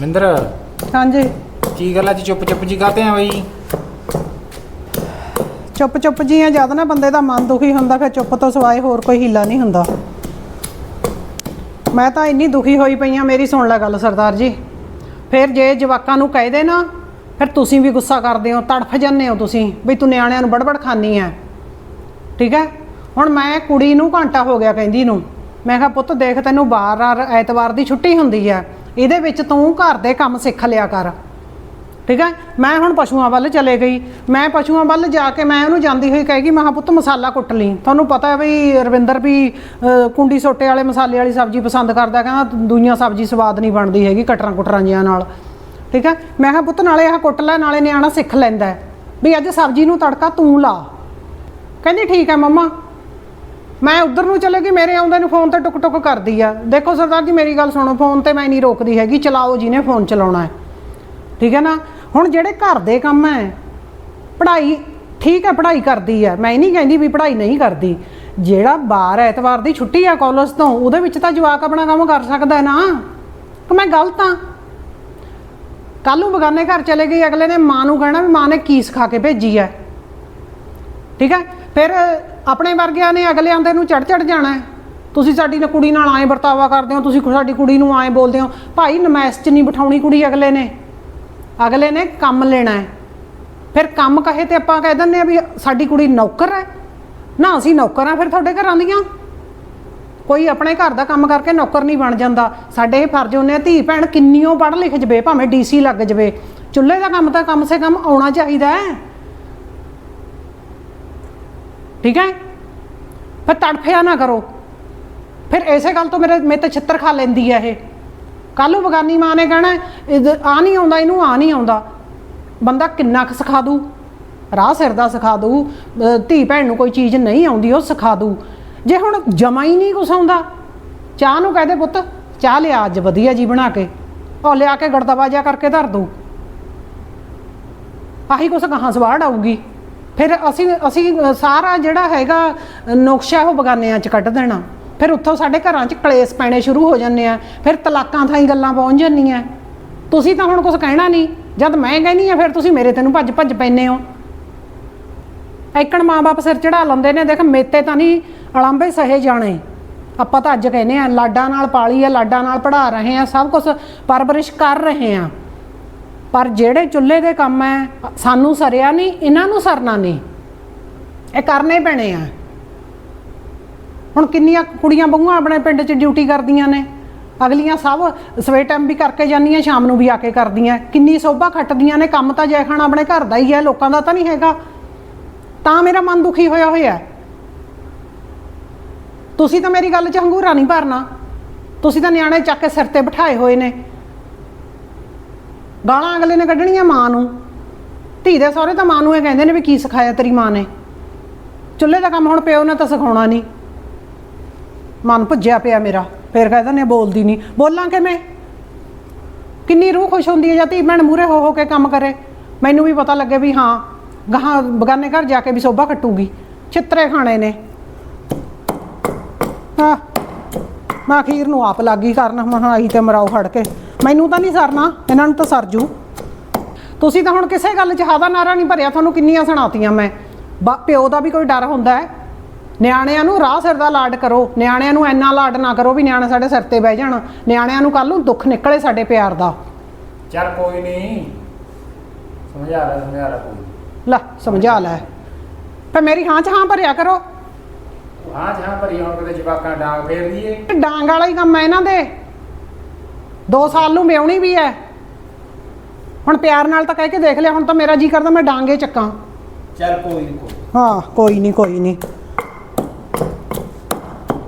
ਮਿੰਦਰ। ਹਾਂਜੀ। ਕੀ ਗੱਲ ਅੱਜ ਚੁੱਪ ਚੁੱਪ ਜੀ ਕਾਤੇ ਆ ਬਈ? ਚੁੱਪ ਚੁੱਪ ਜੀਆਂ ਜਦ ਨਾ ਬੰਦੇ ਦਾ ਮਨ ਦੁਖੀ ਹੁੰਦਾ ਫਿਰ ਚੁੱਪ ਤੋਂ ਸਿਵਾਏ ਹੋਰ ਕੋਈ ਹੀਲਾ ਨਹੀਂ ਹੁੰਦਾ। ਮੈਂ ਤਾਂ ਇੰਨੀ ਦੁਖੀ ਹੋਈ ਪਈ ਆ ਮੇਰੀ ਸੁਣ ਲੈ ਗੱਲ ਸਰਦਾਰ ਜੀ। ਫਿਰ ਜੇ ਜਵਾਕਾਂ ਨੂੰ ਕਹਿ ਦੇ ਨਾ ਫਿਰ ਤੁਸੀਂ ਵੀ ਗੁੱਸਾ ਕਰਦੇ ਹੋ ਤੜਫ ਜਾਂਦੇ ਹੋ ਤੁਸੀਂ ਵੀ ਤੂੰ ਨਿਆਣਿਆਂ ਨੂੰ ਬੜਬੜ ਖਾਨੀ ਐ। ਠੀਕ ਹੈ ਹੁਣ ਮੈਂ ਕੁੜੀ ਨੂੰ ਘੰਟਾ ਹੋ ਗਿਆ ਕਹਿੰਦੀ ਨੂੰ। ਮੈਂ ਕਿਹਾ ਪੁੱਤ ਦੇਖ ਤੈਨੂੰ ਬਾਰ-ਬਾਰ ਐਤਵਾਰ ਦੀ ਛੁੱਟੀ ਹੁੰਦੀ ਆ ਇਹਦੇ ਵਿੱਚ ਤੂੰ ਘਰ ਦੇ ਕੰਮ ਸਿੱਖ ਲਿਆ ਕਰ। ਠੀਕ ਹੈ ਮੈਂ ਹੁਣ ਪਸ਼ੂਆਂ ਵੱਲ ਚਲੇ ਗਈ। ਮੈਂ ਪਸ਼ੂਆਂ ਵੱਲ ਜਾ ਕੇ ਮੈਂ ਉਹਨੂੰ ਜਾਂਦੀ ਹੋਈ ਕਹੇਗੀ ਮਹਾ ਪੁੱਤ ਮਸਾਲਾ ਕੁੱਟ ਲਈ। ਤੁਹਾਨੂੰ ਪਤਾ ਹੈ ਵੀ ਰਵਿੰਦਰ ਵੀ ਕੁੰਡੀ ਸੋਟੇ ਵਾਲੇ ਮਸਾਲੇ ਵਾਲੀ ਸਬਜ਼ੀ ਪਸੰਦ ਕਰਦਾ, ਕਹਿੰਦਾ ਦੂਈਆਂ ਸਬਜ਼ੀ ਸਵਾਦ ਨਹੀਂ ਬਣਦੀ ਹੈਗੀ ਕਟਰਾਂ ਕੁਟਰਾਂ ਜਿਆਂ ਨਾਲ। ਠੀਕ ਹੈ ਮੈਂ ਕਿਹਾ ਪੁੱਤ ਨਾਲੇ ਆਹ ਕੁੱਟ ਲੈ, ਨਾਲੇ ਨਿਆਣਾ ਸਿੱਖ ਲੈਂਦਾ ਵੀ ਅੱਜ ਸਬਜ਼ੀ ਨੂੰ ਤੜਕਾ ਤੂੰ ਲਾ। ਕਹਿੰਦੀ ਠੀਕ ਹੈ ਮੰਮਾ। ਮੈਂ ਉਧਰ ਨੂੰ ਚਲੇ ਗਈ, ਮੇਰੇ ਆਉਂਦੇ ਨੂੰ ਫੋਨ ਤੇ ਟੁਕ ਟੁਕ ਕਰਦੀ ਆ। ਦੇਖੋ ਸਰਦਾਰ ਜੀ, ਮੇਰੀ ਗੱਲ ਸੁਣੋ, ਫੋਨ ਤੇ ਮੈਂ ਨਹੀਂ ਰੋਕਦੀ ਹੈਗੀ, ਚਲਾਓ ਜਿਹਨੇ ਫੋਨ ਚਲਾਉਣਾ ਹੈ। ਠੀਕ ਹੈ ਨਾ? ਹੁਣ ਜਿਹੜੇ ਘਰ ਦੇ ਕੰਮ ਹੈ, ਪੜ੍ਹਾਈ ਠੀਕ ਹੈ, ਪੜ੍ਹਾਈ ਕਰਦੀ ਹੈ। ਮੈਂ ਇਹ ਨਹੀਂ ਕਹਿੰਦੀ ਵੀ ਪੜ੍ਹਾਈ ਨਹੀਂ ਕਰਦੀ। ਜਿਹੜਾ ਬਾਹਰ ਐਤਵਾਰ ਦੀ ਛੁੱਟੀ ਆ ਕਾਲਜ ਤੋਂ, ਉਹਦੇ ਵਿੱਚ ਤਾਂ ਜਵਾਕ ਆਪਣਾ ਕੰਮ ਕਰ ਸਕਦਾ ਹੈ ਨਾ? ਕਿ ਮੈਂ ਗਲਤ ਆ ਕੱਲ ਨੂੰ ਬਗਾਨੇ ਘਰ ਚਲੇ ਗਈ, ਅਗਲੇ ਨੇ ਮਾਂ ਨੂੰ ਕਹਿਣਾ ਵੀ ਮਾਂ ਨੇ ਕੀ ਸਿਖਾ ਕੇ ਭੇਜੀ ਹੈ। ਠੀਕ ਹੈ? ਫਿਰ ਆਪਣੇ ਵਰਗਿਆਂ ਨੇ ਅਗਲੇ ਆਂਦੇ ਨੂੰ ਚੜ ਚੜ ਜਾਣਾ ਹੈ। ਤੁਸੀਂ ਸਾਡੀ ਨਾ, ਕੁੜੀ ਨਾਲ ਐਂ ਵਰਤਾਵਾ ਕਰਦੇ ਹੋ, ਤੁਸੀਂ ਸਾਡੀ ਕੁੜੀ ਨੂੰ ਆਏ ਬੋਲਦੇ ਹੋ। ਭਾਈ ਨਮਾਇਸ਼ 'ਚ ਨਹੀਂ ਬਿਠਾਉਣੀ ਕੁੜੀ ਅਗਲੇ ਨੇ। ਅਗਲੇ ਨੇ ਕੰਮ ਲੈਣਾ ਹੈ। ਫਿਰ ਕੰਮ ਕਹੇ ਤੇ ਆਪਾਂ ਕਹਿ ਦਿੰਦੇ ਆ ਵੀ ਸਾਡੀ ਕੁੜੀ ਨੌਕਰ ਹੈ। ਨਾ ਅਸੀਂ ਨੌਕਰ ਆ ਫਿਰ ਤੁਹਾਡੇ ਘਰਾਂ ਦੀਆਂ। ਕੋਈ ਆਪਣੇ ਘਰ ਦਾ ਕੰਮ ਕਰਕੇ ਨੌਕਰ ਨਹੀਂ ਬਣ ਜਾਂਦਾ। ਸਾਡੇ ਇਹ ਫਰਜ਼ ਹੁੰਦੇ ਆ, ਧੀ ਭੈਣ ਕਿੰਨੀਓ ਪੜ੍ਹ ਲਿਖ ਜਵੇ, ਭਾਵੇਂ ਡੀਸੀ ਲੱਗ ਜਵੇ। ਚੁੱਲ੍ਹੇ ਦਾ ਕੰਮ ਤਾਂ ਕਮ ਸੇ ਕਮ ਆਉਣਾ ਚਾਹੀਦਾ ਹੈ। ਠੀਕ ਹੈ? ਫਿਰ ਤੜਫਿਆ ਨਾ ਕਰੋ। ਫਿਰ ਐਸੇ ਗੱਲ ਤੋਂ ਮੇਰੇ ਮੇਰੇ ਤੇ ਛਿੱਤਰ ਖਾ ਲੈਂਦੀ ਹੈ ਇਹ। ਕੱਲ ਨੂੰ ਬਗਾਨੀ ਮਾਂ ਨੇ ਕਹਿਣਾ ਆ ਨਹੀਂ ਆਉਂਦਾ, ਇਹਨੂੰ ਆ ਨਹੀਂ ਆਉਂਦਾ। ਬੰਦਾ ਕਿੰਨਾ ਕੁ ਸਿਖਾ ਦੂ ਰਾਹ ਸਿਰ ਦਾ ਸਿਖਾ ਦੂ ਧੀ ਭੈਣ ਨੂੰ ਕੋਈ ਚੀਜ਼ ਨਹੀਂ ਆਉਂਦੀ, ਉਹ ਸਿਖਾ ਦੂ ਜੇ ਹੁਣ ਜਮਾ ਹੀ ਨਹੀਂ ਕੁਛ ਆਉਂਦਾ, ਚਾਹ ਨੂੰ ਕਹਦੇ ਪੁੱਤ, ਚਾਹ ਲਿਆ ਅੱਜ ਵਧੀਆ ਜੀ ਬਣਾ ਕੇ। ਉਹ ਲਿਆ ਕੇ ਗੜਦਵਾ ਕਰਕੇ ਧਰ ਦੂ ਆਹੀ ਕੁਛ ਕਹਾਂ ਸਵਾੜ ਆਊਗੀ। ਫਿਰ ਅਸੀਂ ਅਸੀਂ ਸਾਰਾ ਜਿਹੜਾ ਹੈਗਾ ਨੁਕਸ਼ਾ ਉਹ ਬਗਾਨਿਆਂ ਚ ਕੱਢ ਦੇਣਾ। ਫਿਰ ਉੱਥੋਂ ਸਾਡੇ ਘਰਾਂ ਚ ਕਲੇਸ਼ ਪੈਣੇ ਸ਼ੁਰੂ ਹੋ ਜਾਂਦੇ ਆ। ਫਿਰ ਤਲਾਕਾਂ ਥਾਈ ਗੱਲਾਂ ਪਹੁੰਚ ਜਾਂਦੀਆਂ। ਤੁਸੀਂ ਤਾਂ ਹੁਣ ਕੁਝ ਕਹਿਣਾ ਨਹੀਂ। ਜਦ ਮੈਂ ਕਹਿੰਦੀ ਆ ਫਿਰ ਤੁਸੀਂ ਮੇਰੇ ਤੈਨੂੰ ਭੱਜ ਭੱਜ ਪੈਨੇ ਹੋ। ਐਕਣ ਮਾਂ-ਬਾਪ ਸਿਰ ਚੜਾ ਲੈਂਦੇ ਨੇ। ਦੇਖ, ਮੇਤੇ ਤਾਂ ਨਹੀਂ ਅਲੰਬੇ ਸਹੇ ਜਾਣੇ। ਆਪਾਂ ਤਾਂ ਅੱਜ ਕਹਿੰਦੇ ਆ, ਲਾਡਾਂ ਨਾਲ ਪਾਲੀ ਆ, ਲਾਡਾਂ ਨਾਲ ਪੜਾ ਰਹੇ ਆ, ਸਭ ਕੁਝ ਪਰਵਰਿਸ਼ ਕਰ ਰਹੇ ਆ। ਪਰ ਜਿਹੜੇ ਚੁੱਲ੍ਹੇ ਦੇ ਕੰਮ ਹੈ ਸਾਨੂੰ ਸਰਿਆ ਨਹੀਂ, ਇਹਨਾਂ ਨੂੰ ਸਰਨਾ ਨਹੀਂ। ਇਹ ਕਰਨੇ ਪੈਣੇ ਆ। ਹੁਣ ਕਿੰਨੀਆਂ ਕੁੜੀਆਂ ਬਹੂਆਂ ਆਪਣੇ ਪਿੰਡ 'ਚ ਡਿਊਟੀ ਕਰਦੀਆਂ ਨੇ। ਅਗਲੀਆਂ ਸਭ ਸਵੇਰ ਟਾਈਮ ਵੀ ਕਰਕੇ ਜਾਂਦੀਆਂ, ਸ਼ਾਮ ਨੂੰ ਵੀ ਆ ਕੇ ਕਰਦੀਆਂ। ਕਿੰਨੀ ਸੋਭਾ ਖੱਟਦੀਆਂ ਨੇ, ਕੰਮ ਤਾਂ ਜੈ ਖਾਣਾ ਆਪਣੇ ਘਰ ਦਾ ਹੀ ਹੈ ਲੋਕਾਂ ਦਾ ਤਾਂ ਨਹੀਂ ਹੈਗਾ। ਤਾਂ ਮੇਰਾ ਮਨ ਦੁਖੀ ਹੋਇਆ ਹੋਇਆ। ਤੁਸੀਂ ਤਾਂ ਮੇਰੀ ਗੱਲ 'ਚ ਹੰਗੂਰਾ ਨਹੀਂ ਭਰਨਾ। ਤੁਸੀਂ ਤਾਂ ਨਿਆਣੇ ਚੱਕ ਕੇ ਸਿਰ ਤੇ ਬਿਠਾਏ ਹੋਏ ਨੇ। ਗਾਲਾਂ ਅਗਲੇ ਨੇ ਕੱਢਣੀਆਂ ਮਾਂ ਨੂੰ। ਧੀ ਦੇ ਸਹੁਰੇ ਤਾਂ ਮਾਂ ਨੂੰ ਇਹ ਕਹਿੰਦੇ ਨੇ ਵੀ ਕੀ ਸਿਖਾਇਆ ਤੇਰੀ ਮਾਂ ਨੇ। ਚੁੱਲ੍ਹੇ ਦਾ ਕੰਮ ਹੁਣ ਪਿਓ ਨੇ ਤਾਂ ਸਿਖਾਉਣਾ ਨਹੀਂ। ਮਨ ਭੁੱਜਿਆ ਪਿਆ ਮੇਰਾ। ਫੇਰ ਕਹਿੰਦਾ ਨੇ ਬੋਲਦੀ ਨਹੀਂ। ਬੋਲਾਂ ਕਿਵੇਂ? ਕਿੰਨੀ ਰੂਹ ਖੁਸ਼ ਹੁੰਦੀ ਹੈ ਜਦ ਧੀ ਭੈਣ ਮੂਰੇ ਹੋ ਹੋ ਕੇ ਕੰਮ ਕਰੇ। ਮੈਨੂੰ ਵੀ ਪਤਾ ਲੱਗੇ ਵੀ ਹਾਂ, ਗਾਹਾਂ ਬਗਾਨੇ ਘਰ ਜਾ ਕੇ ਵੀ ਸੋਭਾ ਕੱਟੂਗੀ। ਚਿੱਤਰੇ ਖਾਣੇ ਨੇ। ਹਾਂ ਮੈਂ ਅਖੀਰ ਨੂੰ ਆਪ ਲੱਗੀ ਕਰਨ ਮਹਾਂ ਆਈ ਤੇ ਮਰਾਓ ਫੜ ਕੇ। ਮੈਨੂੰ ਤਾਂ ਨਹੀਂ ਸਰਨਾ ਇਹਨਾਂ ਨੂੰ ਤਾਂ ਸਰ ਜੂ। ਤੁਸੀਂ ਤਾਂ ਹੁਣ ਕਿਸੇ ਗੱਲ 'ਚ ਹਾਦਾ ਨਾਰਾ ਨਹੀਂ ਭਰਿਆ ਤੁਹਾਨੂੰ ਕਿੰਨੀਆਂ ਸੁਣਾਤੀਆਂ ਮੈਂ। ਬਾ- ਪਿਓ ਦਾ ਵੀ ਕੋਈ ਡਰ ਹੁੰਦਾ ਹੈ। ਨਿਆਣਿਆਂ ਨੂੰ ਰਾਹ ਸਿਰ ਦਾ ਲਾਡ ਕਰੋ ਨਿਆਣਿਆਂ ਨੂੰ ਇੰਨਾ ਲਾਡ ਨਾ ਕਰੋ ਵੀ ਨਿਆਣੇ ਸਾਡੇ ਸਿਰ ਤੇ ਬਹਿ ਜਾਣ। ਨਿਆਣਿਆਂ ਨੂੰ ਕੱਲ ਨੂੰ ਦੁੱਖ ਨਿਕਲੇ ਸਾਡੇ ਪਿਆਰ ਦਾ। ਚੱਲ ਕੋਈ ਨਹੀਂ ਸਮਝਾ ਲੈ ਸਮਝਾ ਲੈ ਕੋਈ। ਲੈ ਸਮਝਾ ਲੈ। ਫੇ ਮੇਰੀ ਹਾਂ 'ਚ ਹਾਂ ਭਰਿਆ ਕਰੋ। ਹਾਂ ਜਹਾਂ ਭਰੀ ਹੁਣ ਕਿਤੇ ਜਵਾਕਾਂ ਡਾਂਗ ਫੇਰ ਵਾਲਾ ਹੀ ਕੰਮ ਹੈ ਇਹਨਾਂ ਦੇ। 2 ਸਾਲ ਨੂੰ ਵਿਆਹਣੀ ਵੀ ਹੈ। ਹੁਣ ਪਿਆਰ ਨਾਲ ਤਾਂ ਕਹਿ ਕੇ ਦੇਖ ਲਿਆ ਹੁਣ ਤਾਂ ਮੇਰਾ ਜੀ ਕਰਦਾ ਮੈਂ ਡਾਂਗੇ ਚੱਕਾਂ। ਚੱਲ ਕੋਈ ਨਹੀਂ ਕੋਈ ਹਾਂ ਕੋਈ ਨਹੀਂ ਕੋਈ ਨਹੀਂ